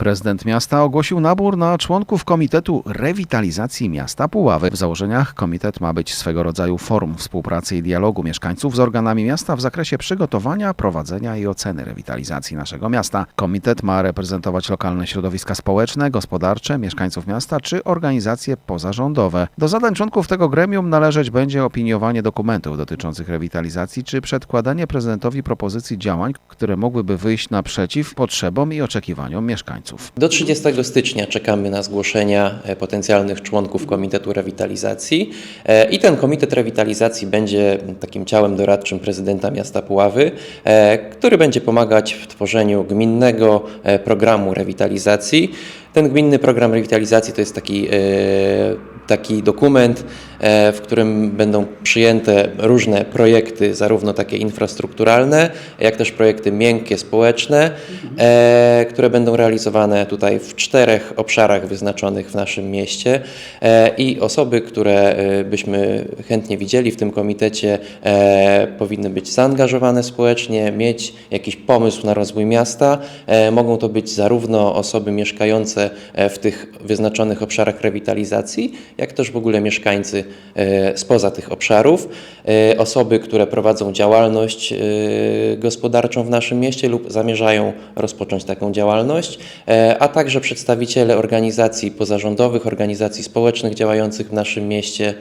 Prezydent miasta ogłosił nabór na członków Komitetu Rewitalizacji Miasta Puławy. W założeniach komitet ma być swego rodzaju forum współpracy i dialogu mieszkańców z organami miasta w zakresie przygotowania, prowadzenia i oceny rewitalizacji naszego miasta. Komitet ma reprezentować lokalne środowiska społeczne, gospodarcze, mieszkańców miasta czy organizacje pozarządowe. Do zadań członków tego gremium należeć będzie opiniowanie dokumentów dotyczących rewitalizacji czy przedkładanie prezydentowi propozycji działań, które mogłyby wyjść naprzeciw potrzebom i oczekiwaniom mieszkańców. Do 30 stycznia czekamy na zgłoszenia e, potencjalnych członków Komitetu Rewitalizacji E, i ten Komitet Rewitalizacji będzie takim ciałem doradczym prezydenta miasta Puławy, e, który będzie pomagać w tworzeniu gminnego programu rewitalizacji. Ten gminny program rewitalizacji to jest taki, e, taki dokument, e, w którym będą przyjęte różne projekty, zarówno takie infrastrukturalne, jak też projekty miękkie, społeczne, e, które będą realizowane tutaj w czterech obszarach wyznaczonych w naszym mieście i osoby, które byśmy chętnie widzieli w tym komitecie, powinny być zaangażowane społecznie, mieć jakiś pomysł na rozwój miasta. Mogą to być zarówno osoby mieszkające e, w tych wyznaczonych obszarach rewitalizacji, jak też w ogóle mieszkańcy e, spoza tych obszarów, e, osoby, które prowadzą działalność gospodarczą w naszym mieście lub zamierzają rozpocząć taką działalność, a także przedstawiciele organizacji pozarządowych, organizacji społecznych działających w naszym mieście.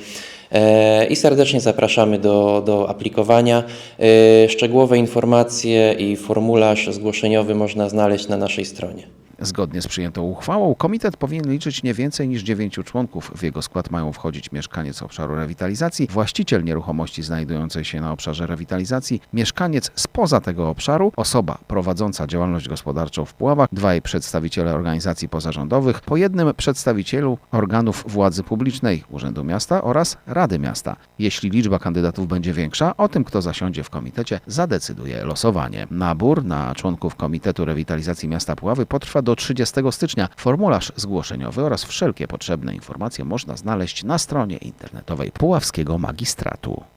E, I serdecznie zapraszamy do, do aplikowania. E, Szczegółowe informacje i formularz zgłoszeniowy można znaleźć na naszej stronie. Zgodnie z przyjętą uchwałą, komitet powinien liczyć nie więcej niż dziewięciu członków. W jego skład mają wchodzić mieszkaniec obszaru rewitalizacji, właściciel nieruchomości znajdującej się na obszarze rewitalizacji, mieszkaniec spoza tego obszaru, osoba prowadząca działalność gospodarczą w Puławach, dwaj przedstawiciele organizacji pozarządowych, po jednym przedstawicielu organów władzy publicznej, Urzędu Miasta oraz Rady Miasta. Jeśli liczba kandydatów będzie większa, o tym, kto zasiądzie w komitecie, zadecyduje losowanie. Nabór na członków Komitetu Rewitalizacji Miasta Puławy potrwa do 30 stycznia. Formularz zgłoszeniowy oraz wszelkie potrzebne informacje można znaleźć na stronie internetowej Puławskiego Magistratu.